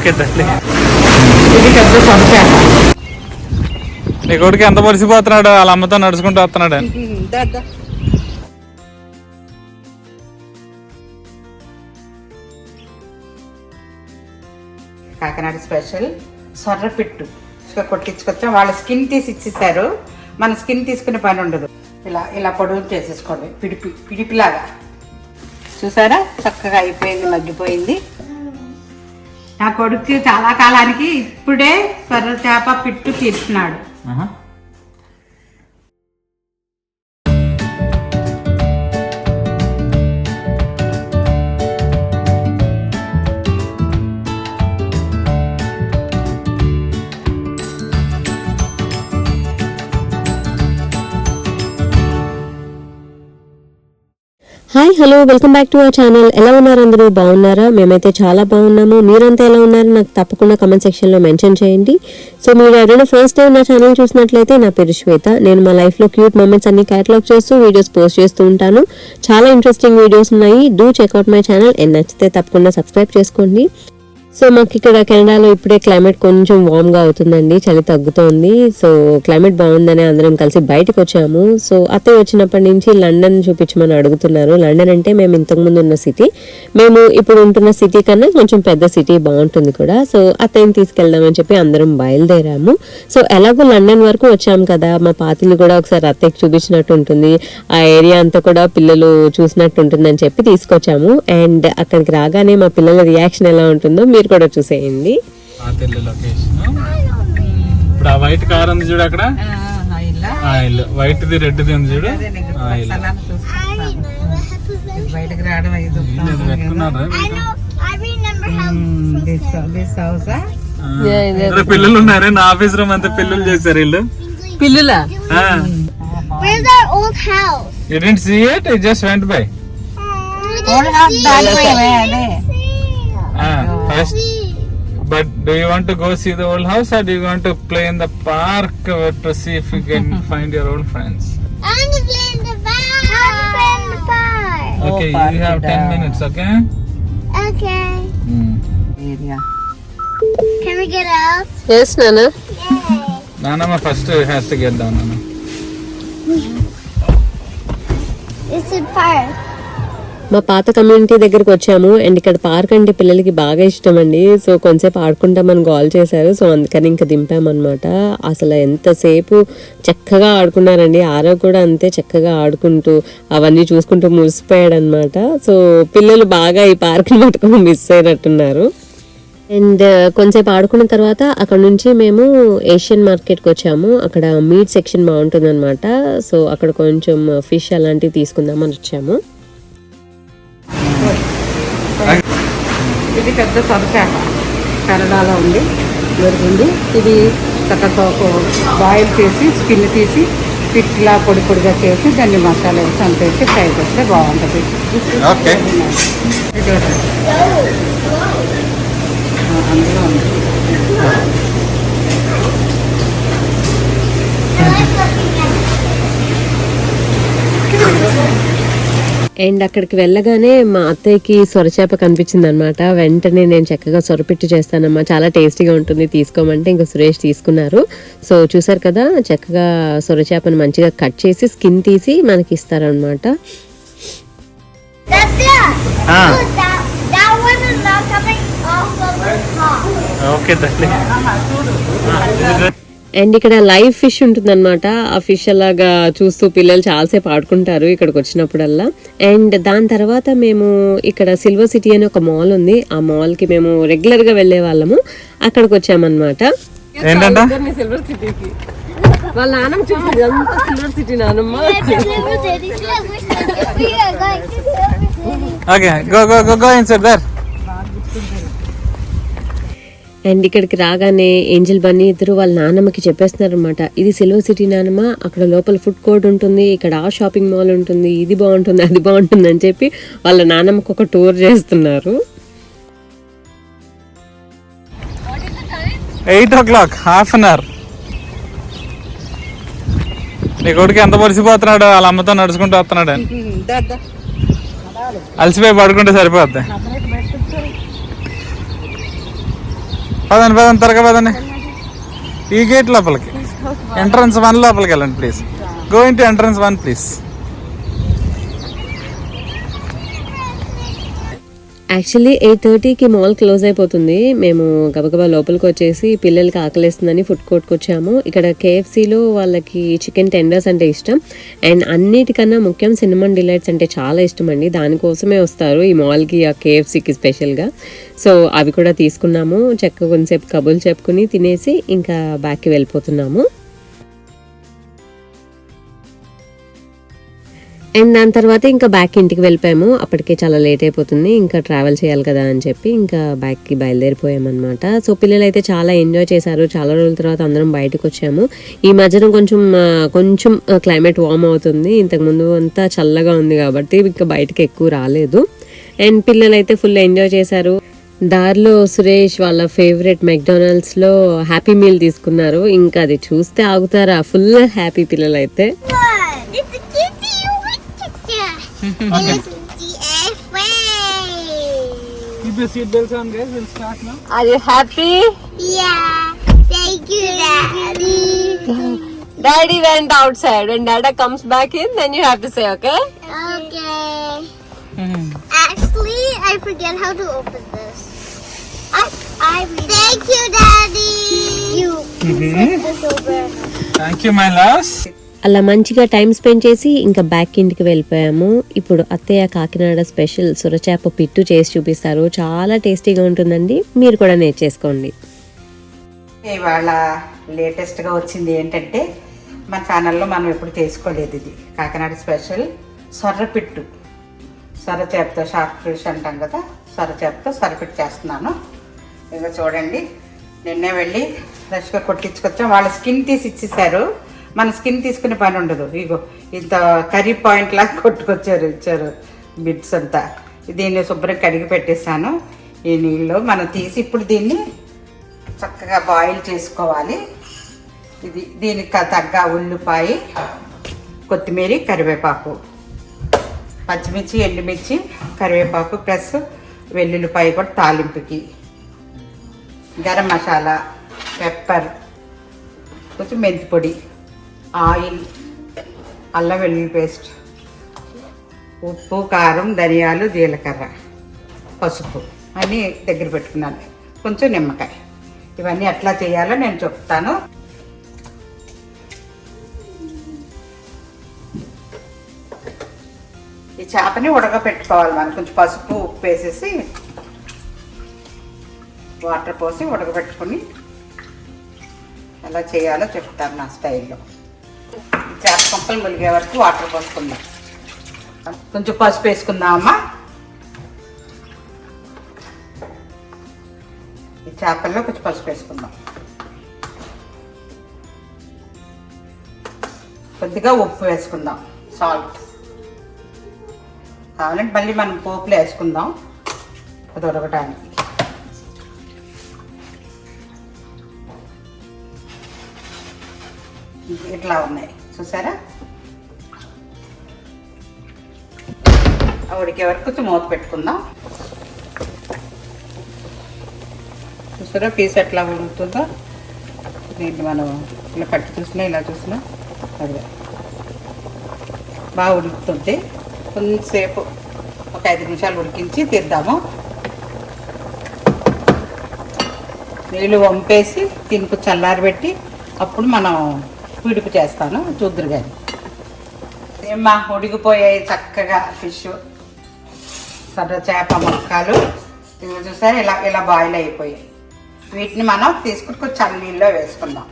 Okay ఇది పెద్ద నీ కొడుకు ఎంత మరిసిపోతున్నాడు వాళ్ళ అమ్మతో నడుచుకుంటూ వస్తున్నాడు కాకినాడ స్పెషల్ సొర్రపిట్టు ఇసుక కొట్టించుకొచ్చాం వాళ్ళ స్కిన్ తీసి ఇచ్చేసారు మన స్కిన్ తీసుకునే పని ఉండదు. ఇలా ఇలా పొడవు చేసేసుకోండి. పిడిపి పిడిపిలాగా. చూసారా? చక్కగా అయిపోయింది మగ్గిపోయింది. నా కొడుకు చాలా కాలానికి ఇప్పుడే సొర్ర చేప పిట్టు తీర్చున్నాడు. Hi hello welcome back to our channel ఎలా ఉన్నారు అందరూ? బాగున్నారా? మేమైతే చాలా బాగున్నాము. మీరంతా ఎలా ఉన్నారు? నాకు తప్పకుండా కమెంట్ సెక్షన్లో మెన్షన్ చేయండి. సో మీరు ఎవరైనా ఫస్ట్ టైం నా ఛానల్ చూసినట్లయితే నా పేరు శ్వేత. నేను మా లైఫ్లో క్యూట్ మూమెంట్స్ అన్ని క్యాటలాగ్ చేస్తూ వీడియోస్ పోస్ట్ చేస్తూ ఉంటాను. చాలా ఇంట్రెస్టింగ్ వీడియోస్ ఉన్నాయి. Do check out my channel and నచ్చితే తప్పకుండా సబ్స్క్రైబ్ చేసుకోండి. సో మాకు ఇక్కడ కెనడాలో ఇప్పుడే క్లైమేట్ కొంచెం వామ్గా అవుతుందండి చలి తగ్గుతోంది. సో క్లైమేట్ బాగుందని అందరం కలిసి బయటకు వచ్చాము. సో అత్తయ్య వచ్చినప్పటి నుంచి లండన్ చూపించమని అడుగుతున్నారు. లండన్ అంటే మేము ఇంతకు ముందు ఉన్న సిటీ మేము ఇప్పుడు ఉంటున్న సిటీ కన్నా కొంచెం పెద్ద సిటీ బాగుంటుంది కూడా. సో అత్తయ్యని తీసుకెళ్దామని చెప్పి అందరం బయలుదేరాము. సో ఎలాగో లండన్ వరకు వచ్చాము కదా. మా పాతిలు కూడా ఒకసారి అత్తయ్యకి చూపించినట్టు ఉంటుంది. ఆ ఏరియా అంతా కూడా పిల్లలు చూసినట్టు ఉంటుందని చెప్పి తీసుకొచ్చాము. అండ్ అక్కడికి రాగానే మా పిల్లల రియాక్షన్ ఎలా ఉంటుందో మీరు కూడా చూసేయండి. ఆ తెల్లి లొకేషన్. ఇప్పుడు ఆ వైట్ కార్ ఉంది చూడు అక్కడ? ఆ ఇల్లు వైట్ ది రెడ్ ది ఉంది చూడు? ఆ ఇల్లు బయటకు రావడం ఐదు పిల్లలు ఉన్నారే? నా ఆఫీస్ రూమ్ అంతా పిల్లలు చేశారు వీళ్ళు. పిల్లుల? Went by We But do you want to go see the old house or do you want to play in the park to see if you can find your old friends? I want to play in the park. I want to play in the park. Okay, oh, you have 10 minutes, okay? Okay. Hmm. Can we get out? Yes, Nana. Yay. Nana first has to get down, Nana. it's a park. మా పాత community దగ్గరకు వచ్చాము. And ఇక్కడ park అంటే పిల్లలకి బాగా ఇష్టం అండి. సో కొంతసేపు ఆడుకుంటామని కాల్ చేశారు. సో అందుకని ఇంకా దింపామన్నమాట. అసలు ఎంతసేపు చక్కగా ఆడుకున్నారండి. ఆరో కూడా అంతే చక్కగా ఆడుకుంటూ అవన్నీ చూసుకుంటూ మురిసిపోయాడు అనమాట సో పిల్లలు బాగా ఈ పార్క్ని మటుకు మిస్ అయినట్టున్నారు. అండ్ కొంతసేపు ఆడుకున్న తర్వాత అక్కడ నుంచి మేము ఏషియన్ మార్కెట్కి వచ్చాము. అక్కడ మీట్ సెక్షన్ బాగుంటుంది అనమాట సో అక్కడ కొంచెం ఫిష్ అలాంటివి తీసుకుందామని వచ్చాము. ఇది పెద్ద సొరచేప. కన్నడలో ఉంది దొరికింది ఇది చక్కగా బాయిల్ చేసి స్కిన్ తీసి పిట్లా పొడి పొడిగా చేసి దాన్ని మసాలా వేసి అంత వేసి ఫ్రై చేస్తే బాగుంటుంది. అందులో ఉంది. అండ్ అక్కడికి వెళ్ళగానే మా అత్తయ్యకి సొరచేప కనిపించింది అనమాట వెంటనే నేను చక్కగా సొరపిట్టు చేస్తానమ్మా. చాలా టేస్టీగా ఉంటుంది తీసుకోమంటే ఇంకా సురేష్ తీసుకున్నారు. సో చూసారు కదా చక్కగా సొరచేపను మంచిగా కట్ చేసి స్కిన్ తీసి మనకి ఇస్తారనమాట. ఓకే అండ్ ఇక్కడ లైవ్ ఫిష్ ఉంటుందన్నమాట. ఆ ఫిష్ అలాగా చూస్తూ పిల్లలు చాలాసేపు ఆడుకుంటారు ఇక్కడికి వచ్చినప్పుడల్లా. అండ్ దాని తర్వాత మేము ఇక్కడ సిల్వర్ సిటీ అని ఒక మాల్ ఉంది. ఆ మాల్కి మేము రెగ్యులర్గా వెళ్ళే వాళ్ళము. అక్కడికి వచ్చామన్నమాట. ఏంటంట? సిల్వర్ సిటీకి వాళ్ళ నాన్నమ్మ చూసింది. అంతా సిల్వర్ సిటీ నానమ్మ. Okay go go go go inside there and ఇక్కడికి రాగానే ఏంజల్ బన్నీ ఇద్దరు వాళ్ళ నాన్నమ్మకి చెప్పేస్తున్నారు అనమాట ఇది సిల్వర్ సిటీ నానమ్మ అక్కడ లోపల ఫుడ్ కోర్ట్ ఉంటుంది ఇక్కడ ఆ షాపింగ్ మాల్ ఉంటుంది ఇది బాగుంటుంది అది బాగుంటుంది అని చెప్పి వాళ్ళ నాన్నమ్మకి ఒక టూర్ చేస్తున్నారు. Eight o'clock half an hour. నీ కొడుకు ఎంత మరిసిపోతున్నాడు వాళ్ళ అమ్మతో నడుచుకుంటూ వస్తున్నాడు అలసిపోయి పడుకుంటే సరిపోద్ది. పదండి పదండి త్వరగా పదండి. ఈ గేట్ లోపలికి. ఎంట్రన్స్ వన్ లోపలికి వెళ్ళండి ప్లీజ్ గో ఇంటి entrance one please actually eight థర్టీకి మాల్ క్లోజ్ అయిపోతుంది. మేము గబగబా లోపలికి వచ్చేసి పిల్లలకి ఆకలిస్తుందని ఫుడ్ కోర్ట్కి వచ్చాము. ఇక్కడ కేఎఫ్సీలో వాళ్ళకి చికెన్ టెండర్స్ అంటే ఇష్టం. అండ్ అన్నిటికన్నా ముఖ్యం సినిమన్ డిలైట్స్ అంటే చాలా ఇష్టం అండి. దానికోసమే వస్తారు ఈ మాల్కి ఆ కేఎఫ్సీకి స్పెషల్గా సో అవి కూడా తీసుకున్నాము. చక్కగా కొంతసేపు కబుర్లు చెప్పుకుని తినేసి ఇంకా బ్యాక్కి వెళ్ళిపోతున్నాము. అండ్ దాని తర్వాత ఇంకా బ్యాక్ ఇంటికి వెళ్ళిపోయాము. అప్పటికే చాలా లేట్ అయిపోతుంది. ఇంకా ట్రావెల్ చేయాలి కదా అని చెప్పి ఇంకా బ్యాక్కి బయలుదేరిపోయామన్నమాట. సో పిల్లలు అయితే చాలా ఎంజాయ్ చేశారు. చాలా రోజుల తర్వాత అందరం బయటకు వచ్చాము. ఈ మధ్యన కొంచెం కొంచెం క్లైమేట్ వార్మ్ అవుతుంది. ఇంతకుముందు అంతా చల్లగా ఉంది కాబట్టి ఇంకా బయటకు ఎక్కువ రాలేదు. అండ్ పిల్లలు అయితే ఫుల్ ఎంజాయ్ చేశారు. దారిలో సురేష్ వాళ్ళ ఫేవరెట్ మెక్డానల్డ్స్లో హ్యాపీ మీల్ తీసుకున్నారు. ఇంకా అది చూస్తే ఆగుతారా? ఫుల్ హ్యాపీ పిల్లలు Keep your seatbelts on, guys. We'll start now. Are you happy? Yeah. Thank you, Daddy. Daddy went outside. When Dada comes back in, then you have to say, okay? Okay. Hmm. Actually, I forget how to open this. I, I Thank you, Daddy. You mm -hmm. this over. Thank you, my loves. అలా మంచిగా time spend చేసి ఇంకా back ఇంటికి వెళ్ళిపోయాము. ఇప్పుడు అత్తయ్య Kakinada special సొరచేప పిట్టు చేసి చూపిస్తారు. చాలా టేస్టీగా ఉంటుందండి. మీరు కూడా నేర్చేసుకోండి. ఇవాళ లేటెస్ట్గా వచ్చింది ఏంటంటే మన ఛానల్లో మనం ఎప్పుడు చేసుకోలేదు ఇది. కాకినాడ స్పెషల్ సొర్రపిట్టు సొరచేపతో షార్ట్ ఫిష్ అంటాం కదా సొరచేపతో సొరపిట్టు చేస్తున్నాను. ఇక చూడండి నిన్నే వెళ్ళి ఫ్రెష్గా కొట్టించుకొచ్చాం. వాళ్ళ స్కిన్ తీసి ఇచ్చేసారు మన స్కిన్ తీసుకునే పని ఉండదు. ఇగో ఇంత కర్రీ పాయింట్ లాగా కొట్టుకొచ్చారు ఇచ్చారు బిట్స్ అంతా. దీన్ని శుభ్రం కడిగి పెట్టేశాను. ఈ నీళ్ళు మనం తీసి ఇప్పుడు దీన్ని చక్కగా బాయిల్ చేసుకోవాలి. ఇది దీనికి తగ్గ ఉల్లిపాయ కొత్తిమీర కరివేపాకు. పచ్చిమిర్చి ఎండుమిర్చి కరివేపాకు ప్లస్ వెల్లుల్లిపాయ కూడా తాలింపుకి. గరం మసాలా పెప్పర్ కొంచెం మెంతి పొడి. ఆయిల్ అల్లం వెల్లుల్లి పేస్ట్ ఉప్పు కారం ధనియాలు జీలకర్ర పసుపు అన్నీ దగ్గర పెట్టుకున్నాను. కొంచెం నిమ్మకాయ. ఇవన్నీ ఎట్లా చేయాలో నేను చెప్తాను. ఈ చేపని ఉడకబెట్టుకోవాలి మనం. కొంచెం పసుపు ఉప్పు వేసేసి వాటర్ పోసి ఉడకబెట్టుకొని ఎలా చేయాలో చెప్తాను నా స్టైల్లో. కొంపలు ములిగే వరకు వాటర్ పోసుకుందాం. కొంచెం పసుపు వేసుకుందాం అమ్మా ఈ చేపల్లో కొంచెం పసుపు వేసుకుందాం. కొద్దిగా ఉప్పు వేసుకుందాం సాల్ట్. కావాలంటే మళ్ళీ మనం పోపులో వేసుకుందాం అది ఉడకటానికి ఇట్లా ఉన్నాయి. చూసారా? ఆ ఉడికే వరకు కొంచెం మూత పెట్టుకుందాం? చూసారా పీస్ ఎట్లా ఉడుకుతుందో దీన్ని మనం ఇలా పట్టి చూసినా ఇలా చూసినా అదే. బాగా ఉడుకుతుంది. కొంతసేపు ఒక ఐదు నిమిషాలు ఉడికించి తీద్దాము. నీళ్ళు వంపేసి తినుకు చల్లారబెట్టి అప్పుడు మనం పిడుపు చేస్తాను. చూద్దరు కానీ ఏమ్మా ఉడికిపోయాయి చక్కగా ఫిష్ సర్ర చేప ముక్కలు. ఇవి చూసారా ఇలా ఇలా బాయిల్ అయిపోయాయి. వీటిని మనం తీసుకుని కొంచెం వేసుకుందాం.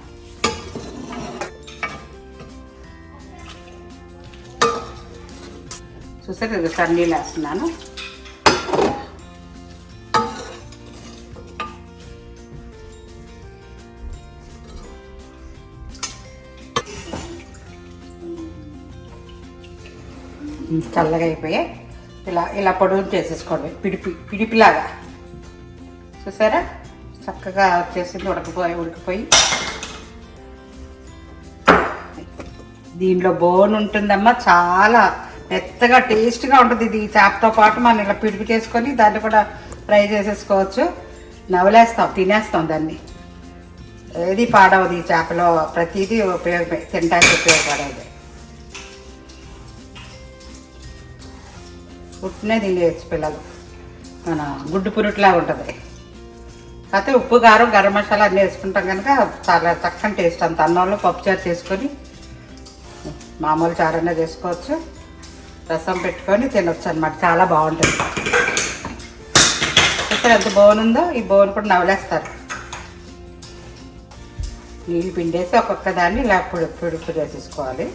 చూసారు ఇది వేస్తున్నాను. చల్లగా అయిపోయాయి ఇలా ఇలా పొడవు చేసేసుకోండి. పిడిపి పిడిపిలాగా. చూసారా? చక్కగా వచ్చేసింది ఉడకపోయి ఉడికిపోయి. దీనిలో బోన్ ఉంటుందమ్మా చాలా మెత్తగా టేస్ట్గా ఉంటుంది ఇది. చేపతో పాటు మనం ఇలా పిడిపి చేసుకొని దాన్ని కూడా ఫ్రై చేసేసుకోవచ్చు. నవలేస్తాం తినేస్తాం దాన్ని. ఏది పాడవదు ఈ చేపలో ప్రతిదీ ఉపయోగమే తినడానికి ఉపయోగపడేది. పుట్టినే తినేయచ్చు పిల్లలు. మన గుడ్డు పురుట్లా ఉంటుంది. కాకపోతే ఉప్పు కారం గరం మసాలా అన్నీ వేసుకుంటాం కనుక చాలా చక్కని టేస్ట్. అంత అన్నంలో పప్పుచారు చేసుకొని మామూలు చారన్నా చేసుకోవచ్చు. రసం పెట్టుకొని తినొచ్చు అనమాట చాలా బాగుంటుంది. ఇక్కడ ఎంత బోన్ ఉందో? ఈ బోన్ కూడా నవలేస్తారు. నీళ్ళు పిండేసి ఒక్కొక్క దాన్ని ఇలా పొడి పొడి పొడి వేసేసుకోవాలి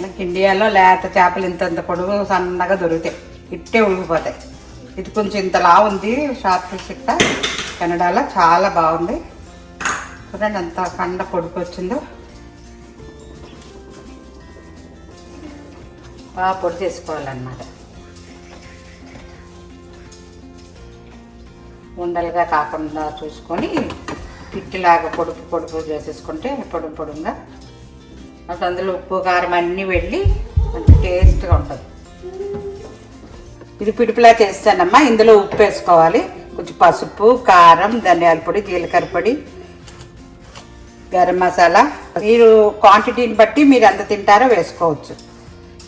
మనకి ఇండియాలో లేత చేపలు ఇంత ఇంత పొడుగు సన్నగా దొరుకుతాయి. ఇట్టే ఉడిగిపోతాయి ఇది కొంచెం ఇంతలా ఉంది షార్ట్ ఫిష్ ఇట్ట. కెనడాలో చాలా బాగుంది. చూడండి ఎంత కండ పొడుపు వచ్చిందో. బాగా పొడి చేసుకోవాలన్నమాట. ఉండలుగా కాకుండా చూసుకొని పిట్టిలాగా పొడుపు పొడుపు చేసేసుకుంటే పొడుపు పొడుగుగా అసలు అందులో ఉప్పు కారం అన్నీ వెళ్ళి మంచి టేస్ట్గా ఉంటుంది. ఇది పిడిపిలా చేస్తానమ్మా. ఇందులో ఉప్పు వేసుకోవాలి. కొంచెం పసుపు కారం ధనియాల పొడి జీలకర్ర పొడి గరం మసాలా. మీరు క్వాంటిటీని బట్టి మీరు ఎంత తింటారో వేసుకోవచ్చు.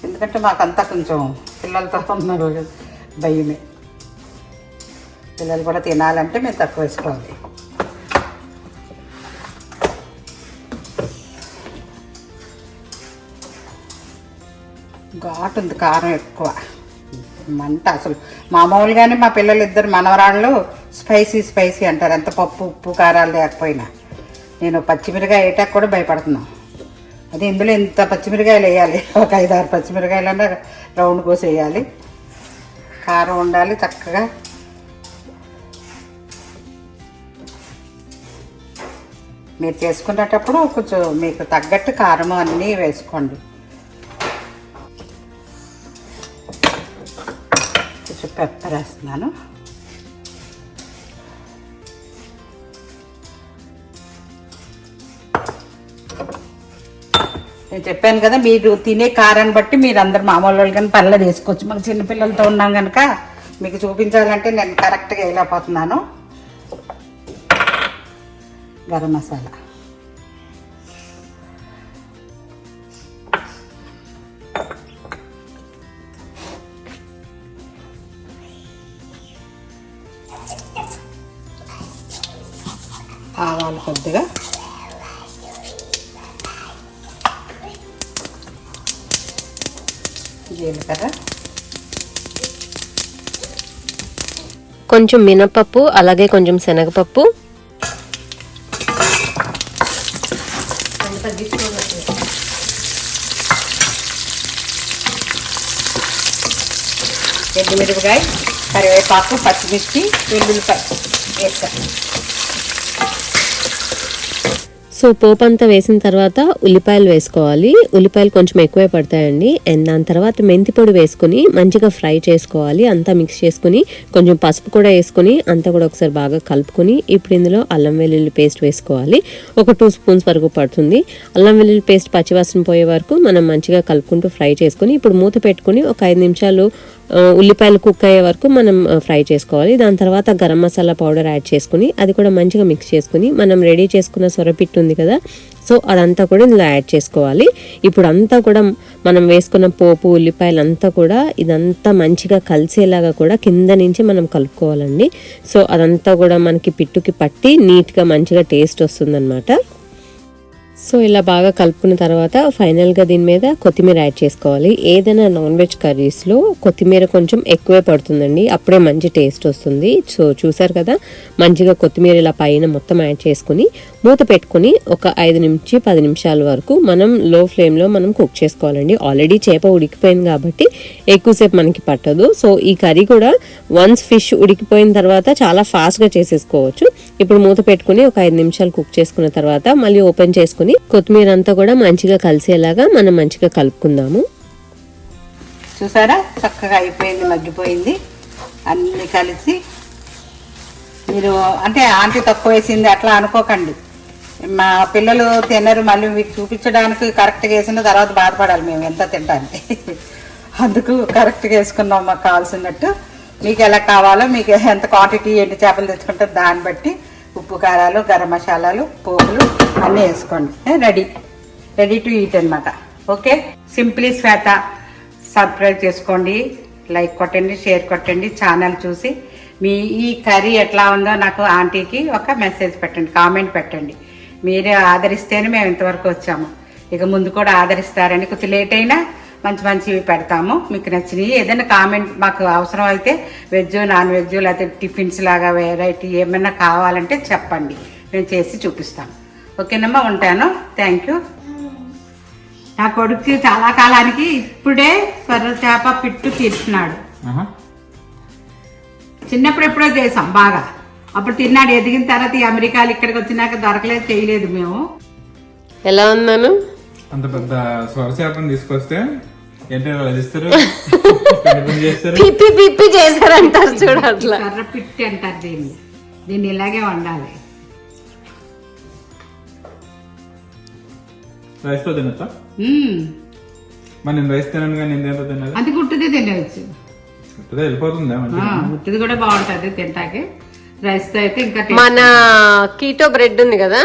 ఎందుకంటే మాకంతా కొంచెం పిల్లలతో ఉన్నారు భయమే. పిల్లలు కూడా తినాలంటే మేము తక్కువ వేసుకోవాలి. ఘాటు ఉంది కారం ఎక్కువ. మంట అసలు. మామూలుగానే మా పిల్లలు ఇద్దరు మనవరాళ్ళు స్పైసీ స్పైసీ అంటారు. ఎంత పప్పు ఉప్పు కారాలు లేకపోయినా. నేను పచ్చిమిరకాయ వేయటానికి కూడా భయపడుతున్నాను. అదే ఇందులో ఇంత పచ్చిమిరకాయలు వేయాలి. ఒక ఐదు ఆరు పచ్చిమిరకాయలన్నా రౌండ్ కోసి వేయాలి. కారం ఉండాలి చక్కగా. మీరు చేసుకునేటప్పుడు కొంచెం మీకు తగ్గట్టు కారం అన్నీ వేసుకోండి. పెప్పర్ వేస్తున్నాను నేను చెప్పాను కదా మీరు తినే కారాన్ని బట్టి మీరు అందరు మామూలు వాళ్ళు కానీ పనులు తీసుకోవచ్చు మాకు చిన్నపిల్లలతో ఉన్నాం కనుక మీకు చూపించాలంటే నేను కరెక్ట్గా వేయలేకపోతున్నాను గరం మసాలా కొంచెం మినపప్పు అలాగే కొంచెం శనగపప్పు. ఎండుమిరపకాయ కరివేపాకు పచ్చిమిర్చి వెల్లుల్లిపాయ వేస్తాను సో పోపు అంతా వేసిన తర్వాత ఉల్లిపాయలు వేసుకోవాలి. ఉల్లిపాయలు కొంచెం ఎక్కువే పడతాయండి. అండ్ దాని తర్వాత మెంతి పొడి వేసుకుని మంచిగా ఫ్రై చేసుకోవాలి. అంతా మిక్స్ చేసుకుని కొంచెం పసుపు కూడా వేసుకుని అంతా కూడా ఒకసారి బాగా కలుపుకొని ఇప్పుడు ఇందులో అల్లం వెల్లుల్లి పేస్ట్ వేసుకోవాలి. ఒక టూ స్పూన్స్ వరకు పడుతుంది. అల్లం వెల్లుల్లి పేస్ట్ పచ్చివాసన పోయే వరకు మనం మంచిగా కలుపుకుంటూ ఫ్రై చేసుకుని ఇప్పుడు మూత పెట్టుకుని ఒక ఐదు నిమిషాలు ఉల్లిపాయలు కుక్ అయ్యే వరకు మనం ఫ్రై చేసుకోవాలి. దాని తర్వాత గరం మసాలా పౌడర్ యాడ్ చేసుకుని అది కూడా మంచిగా మిక్స్ చేసుకుని మనం రెడీ చేసుకున్న సొరపిట్టు ఉంది కదా సో అదంతా కూడా ఇందులో యాడ్ చేసుకోవాలి. ఇప్పుడు అంతా కూడా మనం వేసుకున్న పోపు ఉల్లిపాయలు అంతా కూడా ఇదంతా మంచిగా కలిసేలాగా కూడా కింద నుంచి మనం కలుపుకోవాలండి. సో అదంతా కూడా మనకి పిట్టుకి పట్టి నీట్గా మంచిగా టేస్ట్ వస్తుందన్నమాట. సో ఇలా బాగా కలుపుకున్న తర్వాత ఫైనల్గా దీని మీద కొత్తిమీర యాడ్ చేసుకోవాలి. ఏదైనా నాన్ వెజ్ కర్రీస్లో కొత్తిమీర కొంచెం ఎక్కువే పడుతుందండి. అప్పుడే మంచి టేస్ట్ వస్తుంది. సో చూసారు కదా మంచిగా కొత్తిమీర ఇలా పైన మొత్తం యాడ్ చేసుకుని మూత పెట్టుకుని ఒక ఐదు నుంచి పది నిమిషాల వరకు మనం లో ఫ్లేమ్లో మనం కుక్ చేసుకోవాలండి. ఆల్రెడీ చేప ఉడికిపోయింది కాబట్టి ఎక్కువసేపు మనకి పట్టదు. సో ఈ కర్రీ కూడా వన్స్ ఫిష్ ఉడికిపోయిన తర్వాత చాలా ఫాస్ట్గా చేసేసుకోవచ్చు. ఇప్పుడు మూత పెట్టుకుని ఒక ఐదు నిమిషాలు కుక్ చేసుకున్న తర్వాత మళ్ళీ ఓపెన్ చేసుకుని కొత్తిమీర అంతా కూడా మంచిగా కలిసేలాగా మనం మంచిగా కలుపుకుందాము. చూసారా? చక్కగా అయిపోయింది మగ్గిపోయింది. అన్నీ కలిసి మీరు అంటే ఆంటీ తక్కువ వేసింది అట్లా అనుకోకండి. మా పిల్లలు తినరు మళ్ళీ మీకు చూపించడానికి కరెక్ట్గా వేసిన తర్వాత బాధపడాలి మేము ఎంత తింటానికి అందుకు కరెక్ట్గా వేసుకున్నాం మాకు కావాల్సినట్టు మీకు ఎలా కావాలో మీకు ఎంత క్వాంటిటీ ఎన్ని చేపలు తెచ్చుకుంటారు దాన్ని బట్టి ఉప్పు కారాలు గరం మసాలాలు పోపులు అన్నీ వేసుకోండి. రెడీ. రెడీ టు ఈట్ అన్నమాట. ఓకే? సింప్లీ శ్వేత సబ్స్క్రైబ్ చేసుకోండి లైక్ కొట్టండి షేర్ కొట్టండి ఛానల్ చూసి మీ ఈ కర్రీ ఎట్లా ఉందో నాకు ఆంటీకి ఒక మెసేజ్ పెట్టండి కామెంట్ పెట్టండి. మీరే ఆదరిస్తేనే మేము ఇంతవరకు వచ్చాము. ఇక ముందు కూడా ఆదరిస్తారని కొంచెం లేట్ అయినా మంచి మంచివి పెడతాము. మీకు నచ్చినవి ఏదైనా కామెంట్ మాకు అవసరం అయితే వెజ్ నాన్ వెజ్ లేకపోతే టిఫిన్స్ లాగా వెరైటీ ఏమైనా కావాలంటే చెప్పండి. మేము చేసి చూపిస్తాం. ఓకేనమ్మా ఉంటాను. థ్యాంక్ యూ నా కొడుకు చాలా కాలానికి ఇప్పుడే స్వర్ర చేప పిట్టు తీర్చున్నాడు. చిన్నప్పుడు ఎప్పుడో చేసాం బాగా. అప్పుడు తిన్నాడు ఎదిగిన తర్వాత ఈ అమెరికాలు ఇక్కడికి వచ్చినాక దొరకలేదు చేయలేదు మేము. ఎలా ఉన్నాను? అంత పెద్ద స్వరచేపని తీసుకొస్తే పిప్పి పిప్పి చేశారంటారు చూడు అట్లా. కర్ర పిట్టి అంటారు దీన్ని. దీన్ని ఇలాగే వండాలి. రైస్తో తినచ్చా. మరి నేను రైస్ తినను కానీ నేను దేంతో తినాలి? అది గుట్టుది తినవచ్చు వెళ్ళిపోతుందా గుట్టుది కూడా బాగుంటది తింటాకి. రైస్తో అయితే ఇంకా. మన కీటో బ్రెడ్ ఉంది కదా?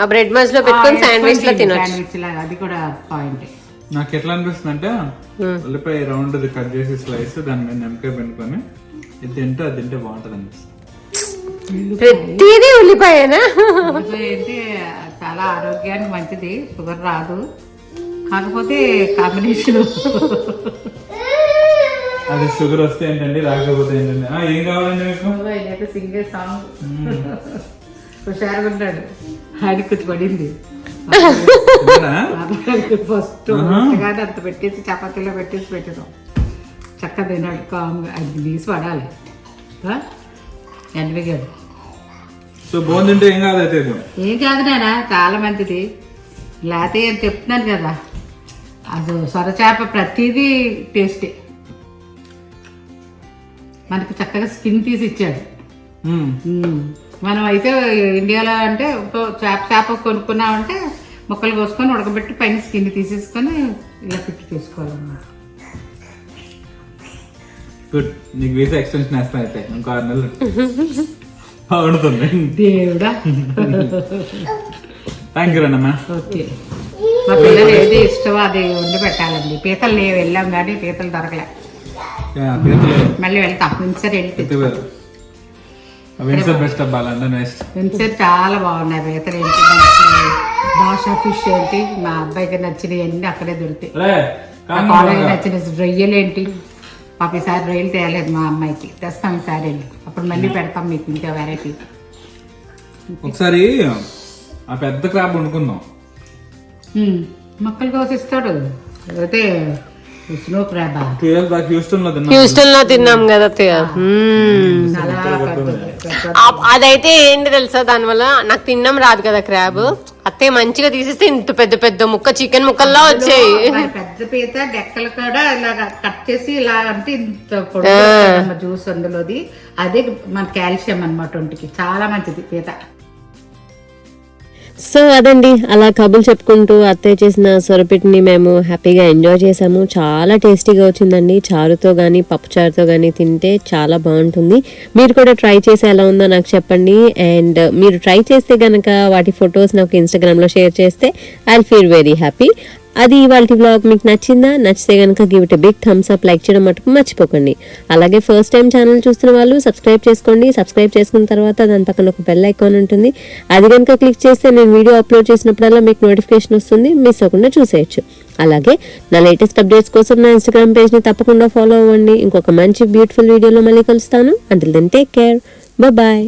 ఆ బ్రెడ్ మధ్యలో పెట్టుకొని శాండ్విచ్లో తినొచ్చు. అది కూడా పాయింట్ నాకు ఎట్లా అనిపిస్తుంది అంటే ఉల్లిపాయ రౌండ్ కట్ చేసి స్లైస్ దాని మీద నిమ్మకాయ పెట్టుకొని ఇది తింటే అది తింటే బాగుంటది అనిపిస్తుంది. ప్రతిదీ ఉల్లిపాయనా? ఉల్లిపాయ చాలా ఆరోగ్యానికి మంచిది షుగర్ రాదు. కాకపోతే కాంబినేషన్. అది షుగర్ వస్తే ఏంటండి రాకపోతే ఏంటండి? ఆ, ఏం కావాలండి మీకు? సింగే సాంగ్. హుషారుగా ఉంటాడు. ఆయన తిన్నారా? ఫస్ట్ కానీ అంత పెట్టేసి చపాతీలో పెట్టేసి పెట్టినాం చక్క తిన్నాడు కాంగ్ అది తీసి పడాలి. ఎనభైగాడు సో బోన్ తింటే ఏం కాదు అయితే. ఏం కాదు నాన్న చాలా మంచిది. లేతే అని చెప్తున్నాను కదా. అది సొరచేప ప్రతిదీ టేస్టే మనకి చక్కగా స్కిన్ తీసి ఇచ్చాడు. మనం అయితే ఇండియాలో అంటే చేప చేప కొనుక్కున్నామంటే ముక్కలు కోసుకొని ఉడకబెట్టి పైన స్కిన్ తీసేసుకొని ఇలా పిట్టి తీసుకోవాలన్నమాట గుడ్ నీకు వీసా ఎక్స్టెన్షన్ వేస్తా అయితే. ఇంకో ఆరు నెలలు. బాగుంటుంది దేవుడా. థ్యాంక్ యూ రండమ్మా ఓకే. మా పిల్లలు ఏది ఇష్టమో అది వండి పెట్టాలండి. పీతలు లేవు వెళ్ళాం కానీ పీతలు దొరకలే. పీతలు మళ్ళీ వెళ్తాం. విన్సర్ వెళ్ళి విన్సర్ బెస్ట్ అబ్బా లండన్ వెస్ట్ విన్సర్ చాలా బాగున్నాయి పీతలు ఏంటి భాష ఫిష్ ఏంటి మా అబ్బాయికి నచ్చినవి అన్ని అక్కడే దొరుకుతాయి. కోడలికి నచ్చిన రొయ్యలు ఏంటి? పాప ఈసారి రొయ్యలు తేయలేదు మా అమ్మాయికి. తెస్తాం ఈసారి అప్పుడు మళ్ళీ పెడతాం మీకు ఇంకా వెరైటీ ఒకసారి ఆ పెద్ద క్రాబ్ వండుకుందాం. మొక్కలు కోసిస్తాడు. అయితే స్నో క్రాబా హ్యూస్టన్లో తిన్నా. హ్యూస్టన్లో తిన్నాం కదా అదైతే ఏంటి తెలుసా దానివల్ల? నాకు తిన్నాం రాదు కదా క్రాబ్. అత్తయ్య మంచిగా తీసేస్తే ఇంత పెద్ద పెద్ద ముక్క చికెన్ ముక్కల్లా వచ్చాయి. పెద్ద పీత డెక్కలు కూడా ఇలా కట్ చేసి ఇలా అంటే ఇంత జ్యూస్ అందులోది. అదే మన కాల్షియం అన్నమాట ఒంటికి. చాలా మంచిది పీత. సో అదండి అలా కబులు చెప్పుకుంటూ అత్తయ్య చేసిన సొరపిటిని మేము హ్యాపీగా ఎంజాయ్ చేసాము చాలా టేస్టీగా వచ్చిందండి. చారుతో కానీ పప్పుచారుతో కానీ తింటే చాలా బాగుంటుంది. మీరు కూడా ట్రై చేసి ఎలా ఉందో నాకు చెప్పండి. అండ్ మీరు ట్రై చేస్తే కనుక వాటి ఫొటోస్ నాకు ఇన్స్టాగ్రామ్లో షేర్ చేస్తే ఐ ఫీల్ వెరీ హ్యాపీ అది ఇవాళ వ్లాగ్ మీకు నచ్చిందా? నచ్చితే కనుక give it big thumbs up like చేయడం మటుకు మర్చిపోకండి. అలాగే ఫస్ట్ టైం ఛానల్ చూస్తున్న వాళ్ళు సబ్స్క్రైబ్ చేసుకోండి. సబ్స్క్రైబ్ చేసుకున్న తర్వాత దాని పక్కన ఒక బెల్ ఐకాన్ ఉంటుంది. అది కనుక క్లిక్ చేస్తే నేను వీడియో అప్లోడ్ చేసినప్పుడల్లా మీకు నోటిఫికేషన్ వస్తుంది. మిస్ అవ్వకుండా చూసేయచ్చు. అలాగే నా లేటెస్ట్ అప్డేట్స్ కోసం నా ఇన్స్టాగ్రామ్ పేజ్ని తప్పకుండా ఫాలో అవ్వండి. ఇంకొక మంచి బ్యూటిఫుల్ వీడియోలో మళ్ళీ కలుస్తాను. Until then take care bye